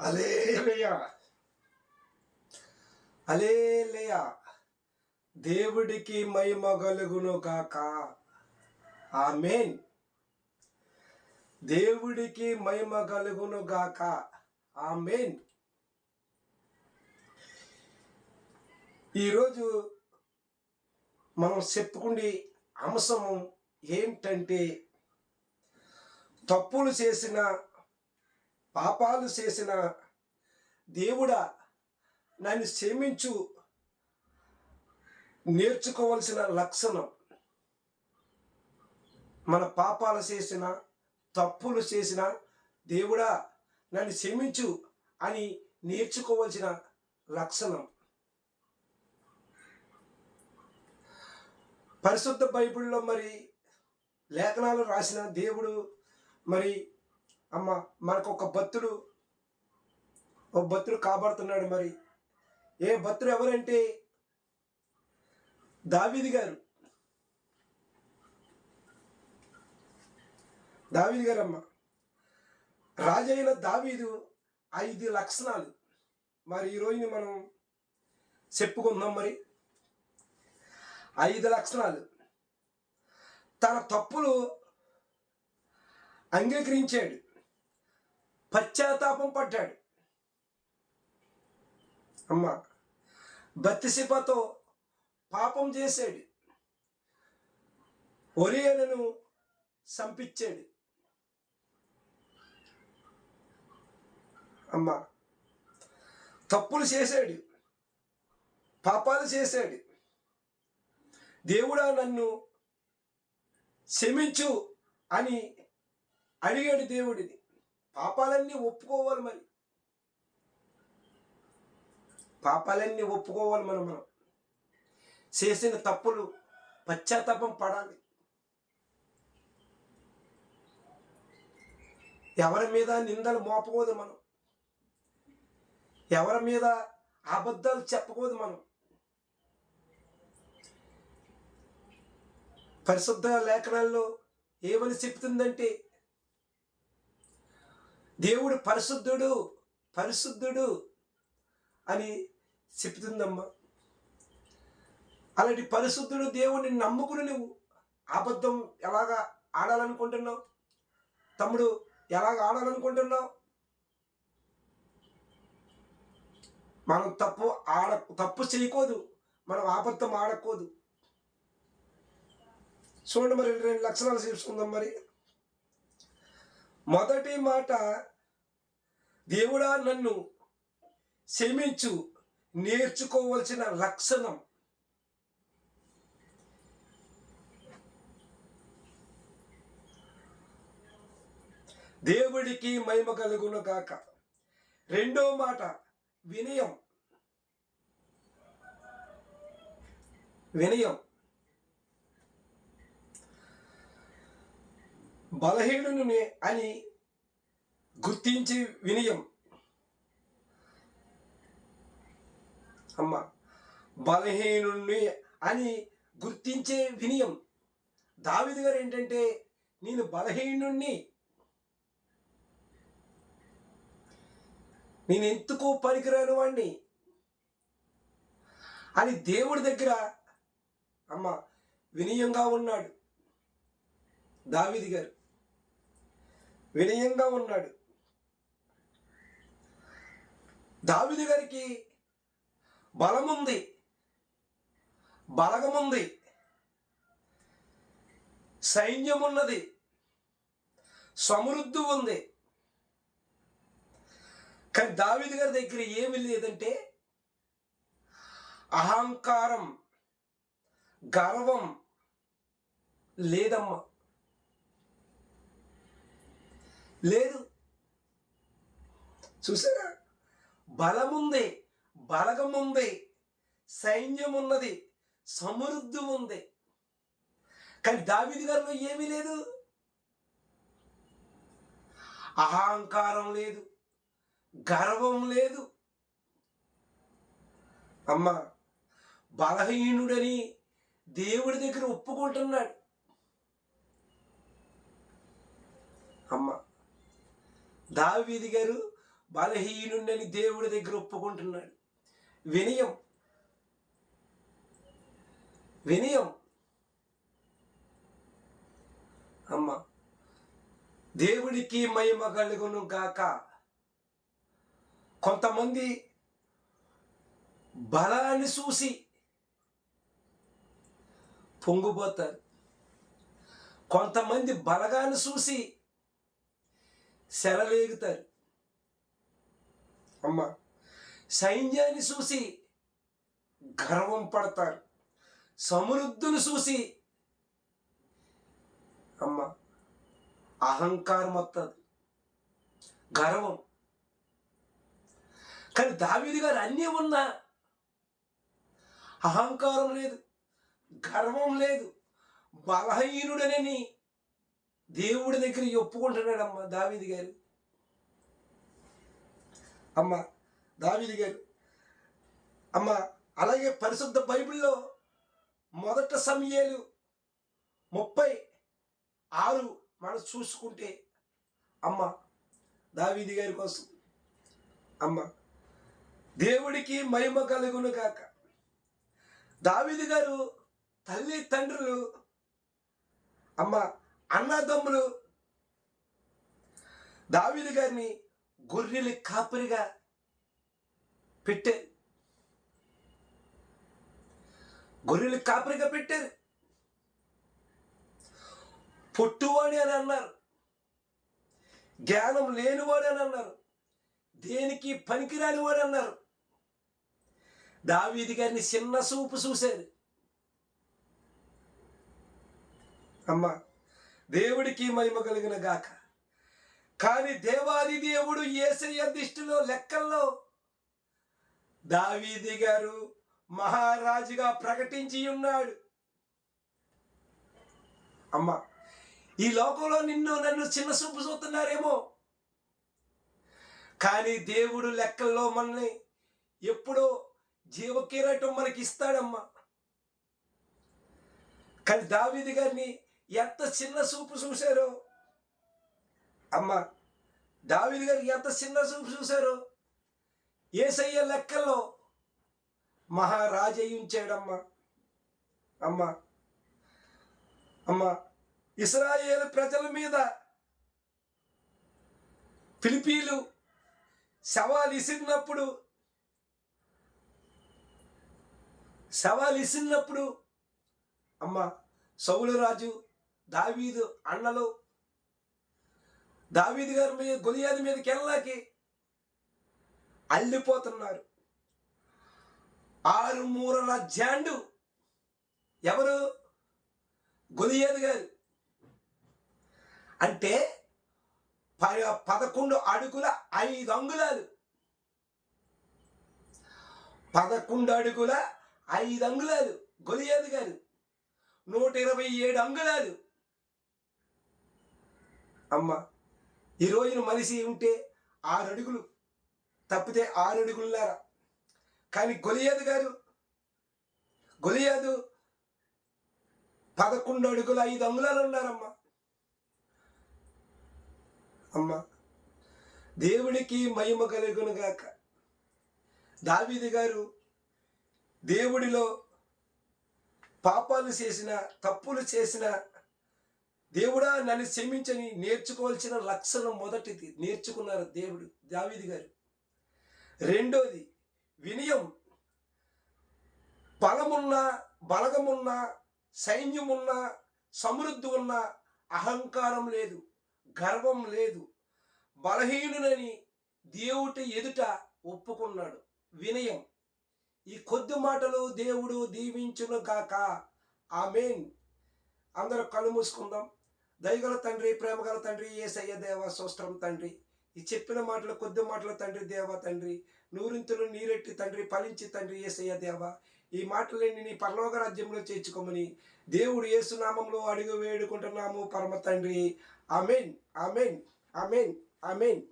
అలేలయ. అలేలయ. దేవుడికి మహిమ కలుగును కాక ఆమెన్. దేవుడికి మహిమ కలుగును గాక. ఆమెన్. ఈరోజు మనం చెప్పుకునే అంశం ఏంటంటే తప్పులు చేసిన పాపాలు చేసిన దేవుడా నన్ను క్షమించు. నేర్చుకోవలసిన లక్షణం మన పాపాలు చేసిన తప్పులు చేసిన దేవుడా నన్ను క్షమించు అని నేర్చుకోవలసిన లక్షణం. పరిశుద్ధ బైబిల్లో మరి లేఖనాలు రాసిన దేవుడు మరి అమ్మ మనకు ఒక భక్తుడు ఒక భక్తుడు కాబడుతున్నాడు మరి. ఏ భక్తుడు ఎవరంటే దావీది గారు. దావీది గారు అమ్మ రాజైన దావీదు ఐదు లక్షణాలు. మరి ఈ రోజుని మనం చెప్పుకుందాం మరి. ఐదు లక్షణాలు. తన తప్పులు అంగీకరించాడు. పశ్చాత్తాపం పడ్డాడు. అమ్మ బత్తిసిపతో పాపం చేశాడు. ఒరియలను సంపించాడు. అమ్మ తప్పులు చేశాడు. పాపాలు చేశాడు. దేవుడా నన్ను క్షమించు అని అడిగాడు దేవుడిని. పాపాలన్నీ ఒప్పుకోవాలి మరి. పాపాలన్నీ ఒప్పుకోవాలి మనం మనం. చేసిన తప్పులు పశ్చాత్తాపం పడాలి. ఎవరి మీద నిందలు మోపకూడదు మనం. ఎవరి మీద అబద్ధాలు చెప్పకూడదు మనం. పరిశుద్ధ లేఖనాల్లో ఏమని చెప్తుందంటే దేవుడు పరిశుద్ధుడు పరిశుద్ధుడు అని చెప్తుందమ్మా. అలాంటి పరిశుద్ధుడు దేవుడిని నమ్ముకుని నువ్వు అబద్ధం ఎలాగా ఆడాలనుకుంటున్నావు? తమ్ముడు ఎలాగ ఆడాలనుకుంటున్నావు? మనం తప్పు ఆడ తప్పు చేయకూడదు. మనం అబద్ధం ఆడకూడదు. చూడండి మరి రెండు లక్షణాలు చూసుకుందాం మరి. మొదటి మాట దేవుడా నన్ను క్షమించు. నేర్చుకోవలసిన లక్షణం దేవుడికి మహిమ కలుగును గాక రెండో మాట వినయం. వినయం. బలహీనుని అని గుర్తించి వినయం. అమ్మ బలహీనుణ్ణి అని గుర్తించే వినయం. దావిది గారు ఏంటంటే నేను బలహీనుణ్ణి నేను ఎందుకు పనికిరాను వాణ్ణి అని దేవుడి దగ్గర అమ్మ వినయంగా ఉన్నాడు. దావిది గారు వినయంగా ఉన్నాడు. దావిది గారికి బలముంది. బలగముంది. సైన్యం ఉన్నది సమృద్ధి ఉంది. కానీ దావిది గారి దగ్గర ఏమి లేదంటే అహంకారం గర్వం లేదమ్మా. లేదు. చూసారా? బలముంది బలగముంది సైన్యం ఉన్నది సమృద్ధి ఉంది కానీ దావిది గారిలో ఏమీ లేదు. అహంకారం లేదు గర్వం లేదు. అమ్మ బలహీనుడని దేవుడి దగ్గర ఒప్పుకుంటున్నాడు అమ్మ దావీది గారు బలహీనుండని దేవుడి దగ్గర ఒప్పుకుంటున్నాడు. వినయం. వినయం. అమ్మ దేవుడికి మహిమ కలుగును గాక. కొంతమంది బలాన్ని చూసి పొంగిపోతారు కొంతమంది బలగాన్ని చూసి శరవేగుతారు. అమ్మ సైన్యాన్ని చూసి గర్వం పడతారు. సమృద్ధులు చూసి అమ్మ అహంకారం వస్తుంది గర్వం. కానీ దావీది గారు అన్నీ ఉన్నా అహంకారం లేదు గర్వం లేదు బలహీనుడనని దేవుడి దగ్గర ఒప్పుకుంటున్నాడమ్మ దావీది గారు. అమ్మ దావీది గారు. అమ్మ అలాగే పరిశుద్ధ బైబిల్లో మొదట సమయాలు ముప్పై ఆరు మనం చూసుకుంటే అమ్మ దావీది గారి కోసం. అమ్మ దేవుడికి మహిమ కలుగును కాక దావీది గారు తల్లి తండ్రులు. అమ్మ అన్నదమ్ములు దావీదు గారిని గొర్రెలు కాపరిగా పెట్టారు. గొర్రెలు కాపరిగా పెట్టారు. పొట్టువాడి అని అన్నారు. జ్ఞానం లేనివాడు అని అన్నారు. దేనికి పనికిరాని వాడు అన్నారు. దావీది గారిని చిన్న చూపు చూశారు. అమ్మా దేవుడికి మహిమ కలిగిన గాక. కానీ దేవాది దేవుడు ఏసయ్య దిష్టిలో లెక్కల్లో దావీది గారు మహారాజుగా ప్రకటించి ఉన్నాడు. అమ్మా ఈ లోకంలో నిన్ను నన్ను చిన్న చూపు చూస్తున్నారేమో. కానీ దేవుడు లెక్కల్లో మనల్ని ఎప్పుడో జీవకిరీటం మనకి ఇస్తాడమ్మా. కానీ దావీది గారిని ఎంత చిన్న చూపు చూశారో? అమ్మ దావీది గారికి ఎంత చిన్న చూపు చూశారో? ఏసయ్య లెక్కల్లో మహారాజయ్య ఉంచాడమ్మా. అమ్మ అమ్మ ఇస్రాయేల్ ప్రజల మీద ఫిలిపీలు సవాల్ ఇసిరినప్పుడు సవాల్ ఇసిరినప్పుడు అమ్మ సౌలరాజు రాజు దావీదు అన్నలు దావీదు గారి మీద గొలియాది మీదకి వెళ్ళాకి అల్లిపోతున్నారు. ఆరు మూరల జాండు ఎవరు? గొలియాది గారు. అంటే ప- పదకొండు అడుగుల ఐదు అంగుళాలు. పదకొండు అడుగుల ఐదు అంగుళాలు గొలియాది గారు. నూట ఇరవై ఏడు అంగుళాలు. అమ్మ. ఈ రోజున మనిషి ఉంటే ఆరు అడుగులు తప్పితే ఆరు అడుగులున్నారా కానీ గొలియాదు గారు గొలియాదు పదకొండు అడుగులు ఐదు అంగుళాలు ఉన్నారమ్మా. అమ్మ దేవుడికి మహిమ కలుగును గాక. దావీది గారు దేవుడిలో పాపాలు చేసిన తప్పులు చేసిన దేవుడా నన్ను క్షమించని నేర్చుకోవాల్సిన లక్షణం మొదటిది. నేర్చుకున్నారు దేవుడు దావిది గారు. రెండోది వినయం. బలమున్న బలగమున్న సైన్యమున్న సమృద్ధి ఉన్న అహంకారం లేదు గర్వం లేదు. బలహీనునని దేవుటి ఎదుట ఒప్పుకున్నాడు. వినయం. ఈ కొద్ది మాటలు దేవుడు దీవించును కాక ఆమెన్. అందరూ కళ్ళు మూసుకుందాం. దయగల తండ్రి ప్రేమగల తండ్రి ఏసయ్య దేవ సోస్త్రం తండ్రి. ఈ చెప్పిన మాటలు కొద్ది మాటలు తండ్రి దేవ తండ్రి. నూరింతులు నీరెట్టి తండ్రి ఫలించి తండ్రి ఏసయ్య దేవ. ఈ మాటలన్నీ నీ పరలోక రాజ్యంలో చేర్చుకోమని దేవుడు ఏసునామంలో అడుగు వేడుకుంటున్నాము పరమ తండ్రి. Amen amen amen amen